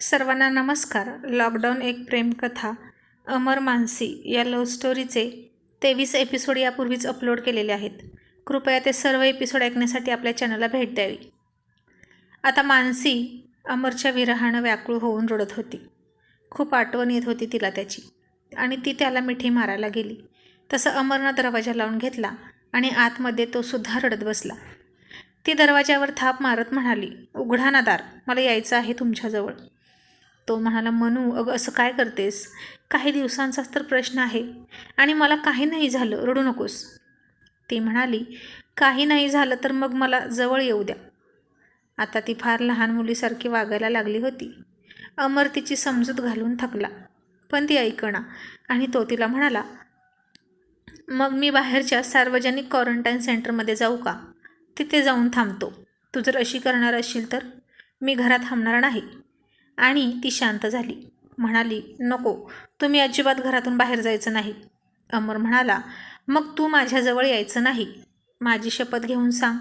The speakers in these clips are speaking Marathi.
सर्वांना नमस्कार. लॉकडाऊन एक प्रेमकथा अमर मानसी या लव्ह स्टोरीचे तेवीस एपिसोड यापूर्वीच अपलोड केलेले आहेत. कृपया ते सर्व एपिसोड ऐकण्यासाठी आपल्या चॅनलला भेट द्यावी. आता मानसी अमरच्या विरहानं व्याकुळ होऊन रडत होती. खूप आठवण येत होती तिला त्याची आणि ती त्याला मिठी मारायला गेली. तसं अमरनं दरवाजा लावून घेतला आणि आतमध्ये तो सुद्धा रडत बसला. ती दरवाजावर थाप मारत म्हणाली उघडा ना दार मला यायचं आहे तुमच्याजवळ. तो म्हणाला मनू अगं असं काय करतेस? काही दिवसांचाच तर प्रश्न आहे आणि मला काही नाही झालं रडू नकोस. ती म्हणाली काही नाही झालं तर मग मला जवळ येऊ द्या. आता ती फार लहान मुलीसारखी वागायला लागली होती. अमर तिची समजूत घालून थकला. पण ती ऐकणा आणि तो तिला म्हणाला मग मी बाहेरच्या सार्वजनिक क्वारंटाईन सेंटरमध्ये जाऊ का? तिथे जाऊन थांबतो. तू जर अशी करणार असशील तर? मी घरात थांबणार नाही. आणि ती शांत झाली. म्हणाली नको तुम्ही अजिबात घरातून बाहेर जायचं नाही. अमर म्हणाला मग तू माझ्याजवळ यायचं नाही. माझी शपथ घेऊन सांग.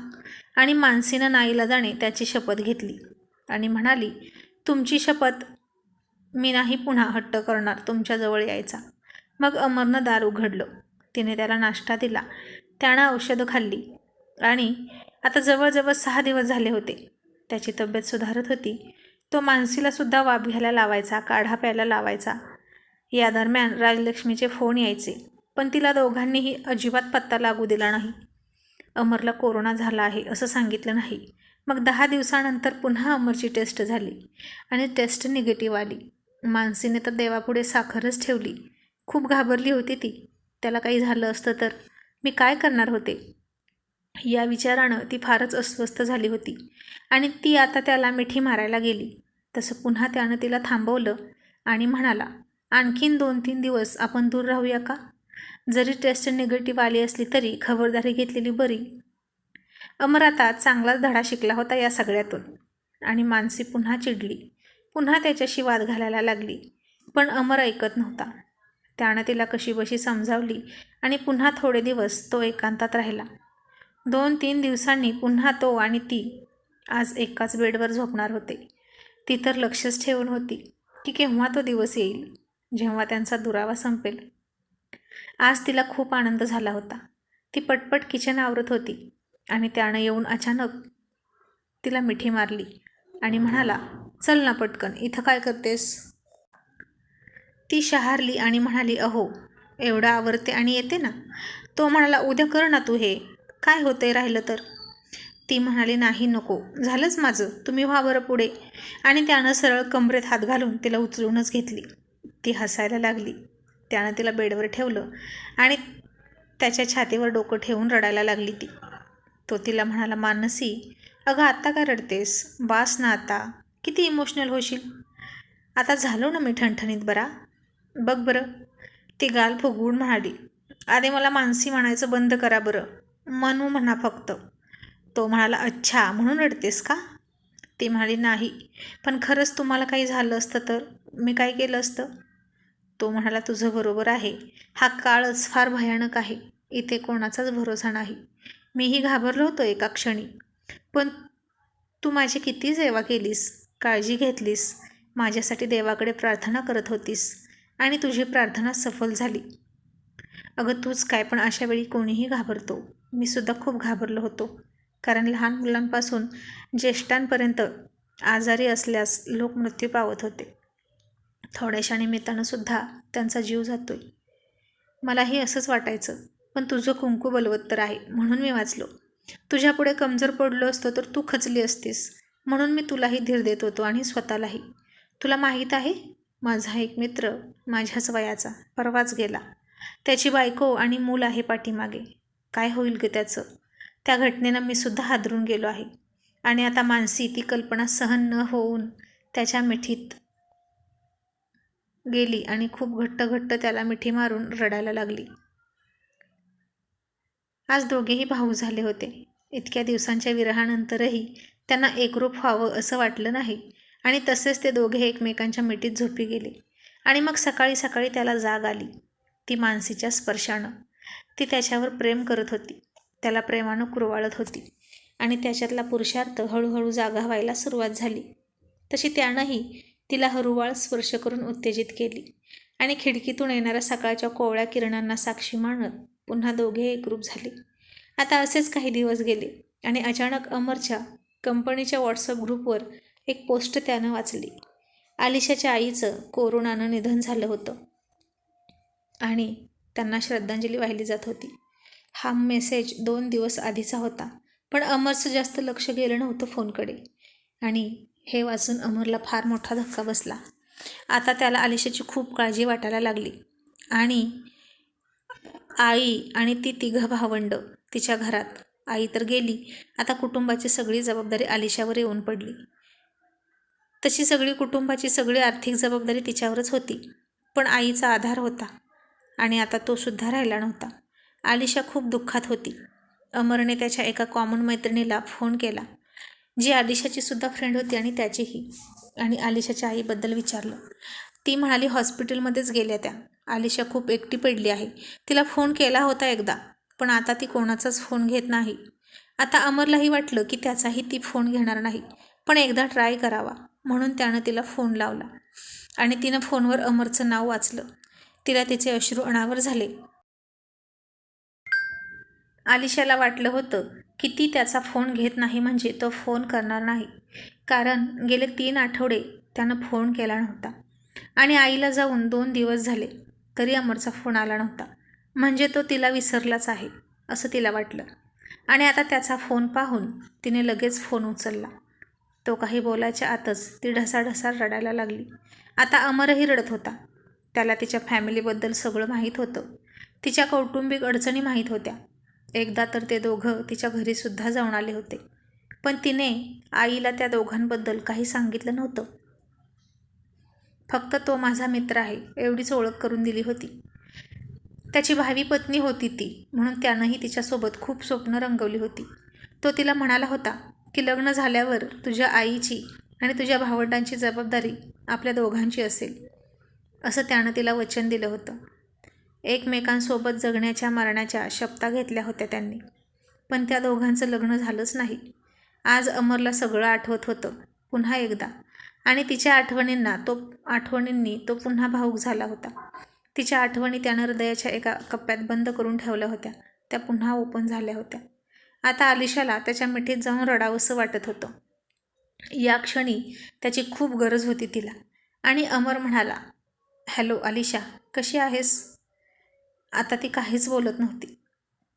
आणि मानसीनं नाईला जाणे त्याची शपथ घेतली. आणि म्हणाली तुमची शपथ मी नाही पुन्हा हट्ट करणार तुमच्याजवळ यायचा. मग अमरनं दार उघडलं. तिने त्याला नाश्ता दिला. त्यानं औषधं खाल्ली. आणि आता जवळजवळ सहा दिवस झाले होते. त्याची तब्येत सुधारत होती. तो मानसीलासुद्धा वाप घ्यायला लावायचा काढा प्यायला लावायचा. या दरम्यान राजलक्ष्मीचे फोन यायचे पण तिला दोघांनीही अजिबात पत्ता लागू दिला नाही. अमरला कोरोना झाला आहे असं सांगितलं नाही. मग दहा दिवसानंतर पुन्हा अमरची टेस्ट झाली आणि टेस्ट निगेटिव्ह आली. मानसीने तर देवापुढे साखरच ठेवली. खूप घाबरली होती ती. त्याला काही झालं असतं तर? मी काय करणार होते? या विचारानं ती फारच अस्वस्थ झाली होती. आणि ती आता त्याला मिठी मारायला गेली. तसं पुन्हा त्यानं तिला थांबवलं आणि म्हणाला आणखीन दोन तीन दिवस आपण दूर राहूया का? जरी टेस्ट निगेटिव्ह आली असली तरी खबरदारी घेतलेली बरी. अमर आता चांगलाच धडा शिकला होता या सगळ्यातून. आणि मानसी पुन्हा चिडली. पुन्हा त्याच्याशी वाद घालायला लागली. पण अमर ऐकत नव्हता. त्यानं तिला कशीबशी समजावली आणि पुन्हा थोडे दिवस तो एकांतात राहिला. दोन तीन दिवसांनी पुन्हा तो आणि ती आज एकाच बेडवर झोपणार होते. ती तर लक्षच ठेवून होती की केव्हा तो दिवस येईल जेव्हा त्यांचा दुरावा संपेल. आज तिला खूप आनंद झाला होता. ती पटपट किचन आवरत होती आणि त्यानं येऊन अचानक तिला मिठी मारली आणि म्हणाला चल ना पटकन इथं काय करतेस? ती शहारली आणि म्हणाली अहो एवढं आवरते आणि येते ना? तो म्हणाला उद्या कर ना तू हे. काय होते राहिलं तर? ती म्हणाली नाही नको. झालंच माझं. तुम्ही व्हा बरं पुढे. आणि त्यानं सरळ कमरेत हात घालून तिला उचलूनच घेतली. ती हसायला लागली. त्यानं तिला बेडवर ठेवलं आणि त्याच्या छातीवर डोकं ठेवून रडायला लागली ती. तो तिला म्हणाला मानसी अगं आत्ता काय रडतेस? बास ना आता. किती इमोशनल होशील? आता झालो ना मी ठणठणीत बरा? बघ बरं. ती गाल फुगवून म्हणाली आधी मला मानसी म्हणायचं बंद करा बरं. मनू म्हणा फक्त. तो म्हणाला अच्छा म्हणून रडतेस का? ती म्हणाली नाही पण खरंच तुम्हाला काही झालं असतं तर? मी काय केलं असतं? तो म्हणाला तुझं बरोबर आहे. हा काळच फार भयानक आहे. इथे कोणाचाच भरोसा नाही. मीही घाबरलो होतो एका क्षणी. पण तू माझी किती सेवा केलीस काळजी घेतलीस. माझ्यासाठी देवाकडे प्रार्थना करत होतीस आणि तुझी प्रार्थना सफल झाली. अगं तूच काय पण अशावेळी कोणीही घाबरतो. मी सुद्धा खूप घाबरलो होतो. कारण लहान मुलांपासून ज्येष्ठांपर्यंत आजारी असल्यास लोक मृत्यू पावत होते. थोड्याशा निमित्तानं सुद्धा त्यांचा जीव जातोय. मलाही असंच वाटायचं पण तुझं कुंकू बलवत्तर आहे म्हणून मी वाचलो. तुझ्यापुढे कमजोर पडलो असतो तर तू खचली असतीस म्हणून मी तुलाही धीर देत होतो आणि स्वतःलाही. तुला माहीत आहे माझा एक मित्र माझ्याच वयाचा परवाच गेला. त्याची बायको आणि मूल आहे पाठीमागे. काय होईल ग त्याचं? त्या घटनेनं मी सुद्धा हादरून गेलो आहे. आणि आता मानसी ती कल्पना सहन न होऊन त्याच्या मिठीत गेली आणि खूप घट्ट घट्ट त्याला मिठी मारून रडायला लागली. आज दोघेही भाऊ झाले होते. इतक्या दिवसांच्या विरहानंतरही त्यांना एकरूप व्हावं असं वाटलं नाही आणि तसेच ते दोघे एकमेकांच्या मिठीत झोपी गेले. आणि मग सकाळी सकाळी त्याला जाग आली. ती मानसीच्या स्पर्शानं. ती त्याच्यावर प्रेम करत होती. त्याला प्रेमानं कुरवाळत होती. आणि त्याच्यातला पुरुषार्थ हळूहळू जागा व्हायला सुरुवात झाली. तशी त्यानंही तिला हरुवाळ स्पर्श करून उत्तेजित केली. आणि खिडकीतून येणाऱ्या सकाळच्या कोवळ्या किरणांना साक्षी मानत पुन्हा दोघे एकरूप झाले. आता असेच काही दिवस गेले आणि अचानक अमरच्या कंपनीच्या व्हॉट्सअप ग्रुपवर एक पोस्ट त्यानं वाचली. आलिशाच्या आईचं कोरोनानं निधन झालं होतं. आणि त्यांना श्रद्धांजली वाहिली जात होती. हा मेसेज दोन दिवस आधीचा होता पण अमरचं जास्त लक्ष गेलं नव्हतं फोनकडे. आणि हे वाचून अमरला फार मोठा धक्का बसला. आता त्याला आलिशाची खूप काळजी वाटायला लागली. आणि आई आणि ती तिघं भावंड तिच्या घरात. आई तर गेली आता कुटुंबाची सगळी जबाबदारी आलिशावर येऊन पडली. तशी सगळी कुटुंबाची सगळी आर्थिक जबाबदारी तिच्यावरच होती पण आईचा आधार होता. आणि आता तो सुद्धा राहिला नव्हता. आलिशा खूप दुःखात होती. अमरने त्याच्या एका कॉमन मैत्रिणीला फोन केला जी आलिशाची सुद्धा फ्रेंड होती आणि त्याचीही. आणि आलिशाच्या आईबद्दल विचारलं. ती म्हणाली हॉस्पिटलमध्येच गेल्या त्या. आलिशा खूप एकटी पडली आहे. तिला फोन केला होता एकदा पण आता ती कोणाचाच फोन घेत नाही. आता अमरलाही वाटलं की त्याचाही ती फोन घेणार नाही पण एकदा ट्राय करावा. म्हणून त्यानं तिला फोन लावला. आणि तिनं फोनवर अमरचं नाव वाचलं. तिला तिचे अश्रू अनावर झाले. आलिशाला वाटलं होतं की ती त्याचा फोन घेत नाही म्हणजे तो फोन करणार नाही. कारण गेले तीन आठवडे त्यानं फोन केला नव्हता. आणि आईला जाऊन दोन दिवस झाले तरी अमरचा फोन आला नव्हता. म्हणजे तो तिला विसरलाच आहे असं तिला वाटलं. आणि आता त्याचा फोन पाहून तिने लगेच फोन उचलला. तो काही बोलायच्या आतच ती ढसाढसा रडायला लागली. आता अमरही रडत होता. त्याला तिच्या फॅमिलीबद्दल सगळं माहीत होतं. तिच्या कौटुंबिक अडचणी माहीत होत्या. एकदा तर ते दोघं तिच्या घरीसुद्धा जाऊन आले होते. पण तिने आईला त्या दोघांबद्दल काही सांगितलं नव्हतं. फक्त तो माझा मित्र आहे एवढीच ओळख करून दिली होती. त्याची भावी पत्नी होती ती म्हणून त्यानंही तिच्यासोबत खूप स्वप्न रंगवली होती. तो तिला म्हणाला होता की लग्न झाल्यावर तुझ्या आईची आणि तुझ्या भावंडांची जबाबदारी आपल्या दोघांची असेल. असं त्यानं तिला वचन दिलं होतं. एकमेकांसोबत जगण्याच्या मरण्याच्या शपथा घेतल्या होत्या त्यांनी. पण त्या दोघांचं लग्न झालंच नाही. आज अमरला सगळं आठवत होतं पुन्हा एकदा. आणि तिच्या आठवणींना तो आठवणींनी तो पुन्हा भाऊक झाला होता. तिच्या आठवणी त्यानं हृदयाच्या एका कप्प्यात बंद करून ठेवल्या होत्या. त्या पुन्हा ओपन झाल्या होत्या. आता आलिशाला त्याच्या मिठीत जाऊन रडावंसं वाटत होतं. या क्षणी त्याची खूप गरज होती तिला. आणि अमर म्हणाला हॅलो अलिशा कशी आहेस? आता ती काहीच बोलत नव्हती.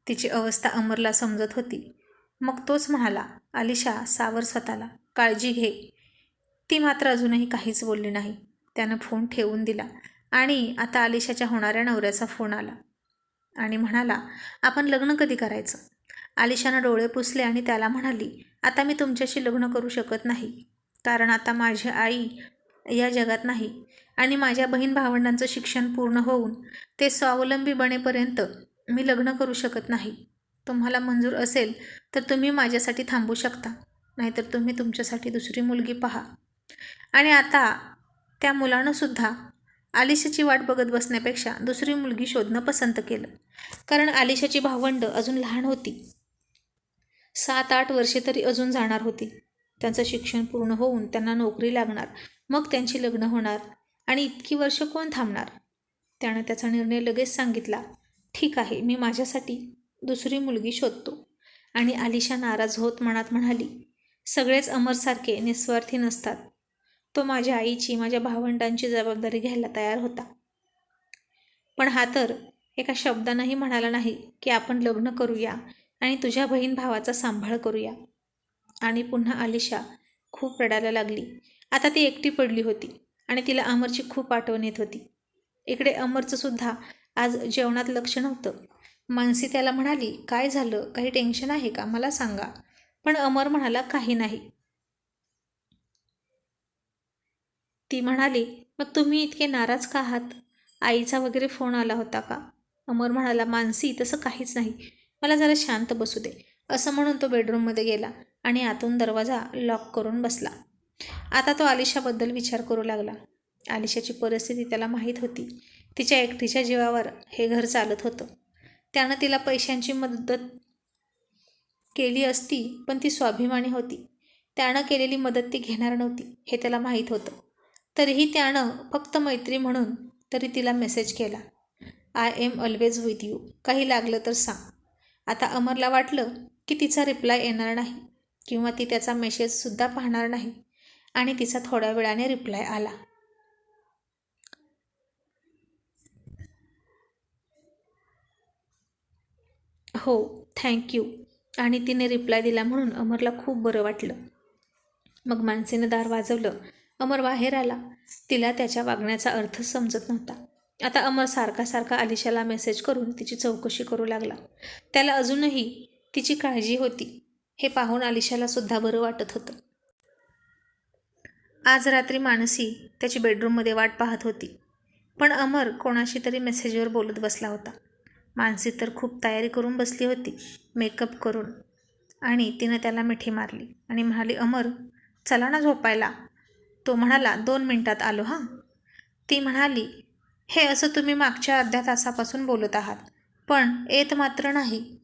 तिची अवस्था अमरला समजत होती. मग तोच म्हणाला अलिशा सावर स्वतःला. काळजी घे. ती मात्र अजूनही काहीच बोलली नाही. त्यानं फोन ठेवून दिला आणि आता अलिशाच्या होणाऱ्या नवऱ्याचा फोन आला आणि म्हणाला आपण लग्न कधी करायचं? आलिशानं डोळे पुसले आणि त्याला म्हणाली आता मी तुमच्याशी लग्न करू शकत नाही. कारण आता माझी आई या जगात नाही. आणि माझ्या बहीण भावंडांचं शिक्षण पूर्ण होऊन ते स्वावलंबी बनेपर्यंत मी लग्न करू शकत नाही. तुम्हाला मंजूर असेल तर तुम्ही माझ्यासाठी थांबू शकता. नाहीतर तुम्ही तुमच्यासाठी दुसरी मुलगी पहा. आणि आता त्या मुलानंसुद्धा आलिशाची वाट बघत बसण्यापेक्षा दुसरी मुलगी शोधणं पसंत केलं. कारण आलिशाची भावंड अजून लहान होती. सात आठ वर्षे तरी अजून जाणार होती. त्यांचं शिक्षण पूर्ण होऊन त्यांना नोकरी लागणार. मग त्यांची लग्न होणार आणि इतकी वर्ष कोण थांबणार? त्यानं त्याचा निर्णय लगेच सांगितला. ठीक आहे मी माझ्यासाठी दुसरी मुलगी शोधतो. आणि आलिशा नाराज होत मनात म्हणाली सगळेच अमरसारखे निस्वार्थी नसतात. तो माझ्या आईची माझ्या भावंडांची जबाबदारी घ्यायला तयार होता. पण हा तर एका शब्दानंही म्हणाला नाही की आपण लग्न करूया आणि तुझ्या बहीण भावाचा सांभाळ करूया. आणि पुन्हा आलिशा खूप रडायला लागली. आता ती एकटी पडली होती आणि तिला अमरची खूप आठवण येत होती. इकडे अमरचंसुद्धा आज जेवणात लक्ष नव्हतं. मानसी त्याला म्हणाली काय झालं? काही टेन्शन आहे का? मला सांगा. पण अमर म्हणाला काही नाही. ती म्हणाली मग तुम्ही इतके नाराज का आहात? आईचा वगैरे फोन आला होता का? अमर म्हणाला मानसी तसं काहीच नाही. मला जरा शांत बसू दे. असं म्हणून तो बेडरूममध्ये गेला आणि आतून दरवाजा लॉक करून बसला. आता तो आलिशाबद्दल विचार करू लागला. आलिशाची परिस्थिती त्याला माहीत होती. तिच्या एकटीच्या जीवावर हे घर चालत होतं. त्यानं तिला पैशांची मदत केली असती पण ती स्वाभिमानी होती. त्यानं केलेली मदत ती घेणार नव्हती हे त्याला माहीत होतं. तरीही त्यानं फक्त मैत्री म्हणून तरी तिला मेसेज केला. I am always with you. काही लागलं तर सांग. आता अमरला वाटलं की तिचा रिप्लाय येणार नाही किंवा ती त्याचा मेसेजसुद्धा पाहणार नाही. आणि तिचा थोड्या वेळाने रिप्लाय आला. हो थँक्यू आणि तिने रिप्लाय दिला म्हणून अमरला खूप बरं वाटलं. मग मानसीनं दार वाजवलं. अमर बाहेर आला. तिला त्याच्या वागण्याचा अर्थ समजत नव्हता. आता अमर सारखा सारखा आलिशाला मेसेज करून तिची चौकशी करू लागला. त्याला अजूनही तिची काळजी होती. हे पाहून आलिशालासुद्धा बरं वाटत होतं. आज रात्री मानसी त्याची बेडरूममध्ये वाट पाहत होती. पण अमर कोणाशी तरी मेसेजवर बोलत बसला होता. मानसी तर खूप तयारी करून बसली होती मेकअप करून. आणि तिनं त्याला मिठी मारली आणि म्हणाली अमर चला ना झोपायला. तो म्हणाला दोन मिनटात आलो हां. ती म्हणाली हे असं तुम्ही मागच्या अर्ध्या तासापासून बोलत आहात पण येत मात्र नाही.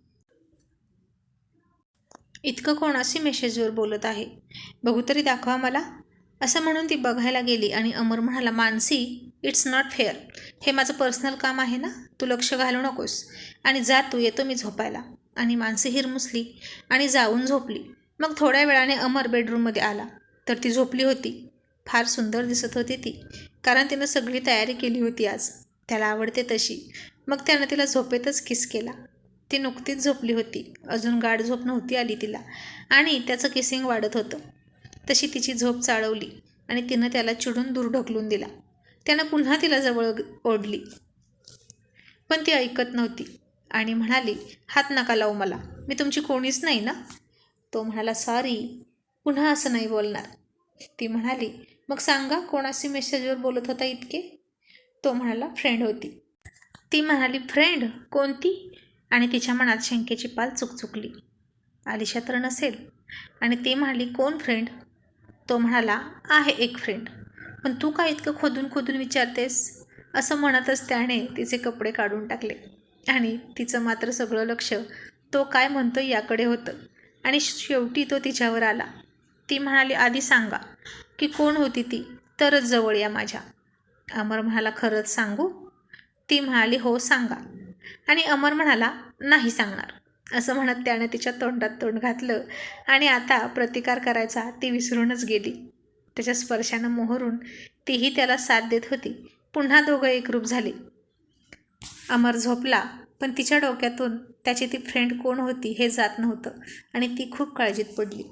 इतकं कोणाशी मेसेजवर बोलत आहे? बघू तरी दाखवा मला. असं म्हणून ती बघायला गेली आणि अमर म्हणाला मानसी इट्स नॉट फेअर हे माझं पर्सनल काम आहे ना? तू लक्ष घालू नकोस. आणि जा तू येतो मी झोपायला. आणि मानसी हिरमुसली आणि जाऊन झोपली. मग थोड्या वेळाने अमर बेडरूममध्ये आला. तर ती झोपली होती. फार सुंदर दिसत होती ती कारण तिनं सगळी तयारी केली होती आज. त्याला आवडते तशी. मग त्यानं तिला झोपेतच किस केला. ती नुकतीच झोपली होती. अजून गाढ झोप नव्हती आली तिला. आणि त्याचं किसिंग वाढत होतं. तशी तिची झोप चाळवली आणि तिनं त्याला चिडून दूर ढकलून दिला. त्यानं पुन्हा तिला जवळ ओढली. पण ती ऐकत नव्हती आणि म्हणाली हात नका लावू मला. मी तुमची कोणीच नाही ना? तो म्हणाला सॉरी. पुन्हा असं नाही बोलणार. ती म्हणाली मग सांगा कोणाशी मेसेजवर बोलत होता इतके? तो म्हणाला फ्रेंड होती. ती म्हणाली फ्रेंड? कोणती? आणि तिच्या मनात शंकेची पाल चुकचुकली. आलिशा तर नसेल. आणि ती म्हणाली कोण फ्रेंड? तो म्हणाला आहे एक फ्रेंड पण तू का इतकं खोदून खोदून विचारतेस? असं म्हणतच त्याने तिचे कपडे काढून टाकले. आणि तिचं मात्र सगळं लक्ष तो काय म्हणतो याकडे होतं. आणि शेवटी तो तिच्यावर आला. ती म्हणाली आधी सांगा की कोण होती ती? तरच जवळ या माझ्या. अमर म्हणाला खरंच सांगू? ती म्हणाली हो सांगा. आणि अमर म्हणाला नाही सांगणार. असं म्हणत त्याने तिच्या तोंडात तोंड घातलं आणि आता प्रतिकार करायचा ती विसरूनच गेली. त्याच्या स्पर्शानं मोहरून तीही त्याला साथ देत होती. पुन्हा दोघं एकरूप झाले. अमर झोपला पण तिच्या डोक्यातून त्याची ती फ्रेंड कोण होती हे जात नव्हतं आणि ती खूप काळजीत पडली.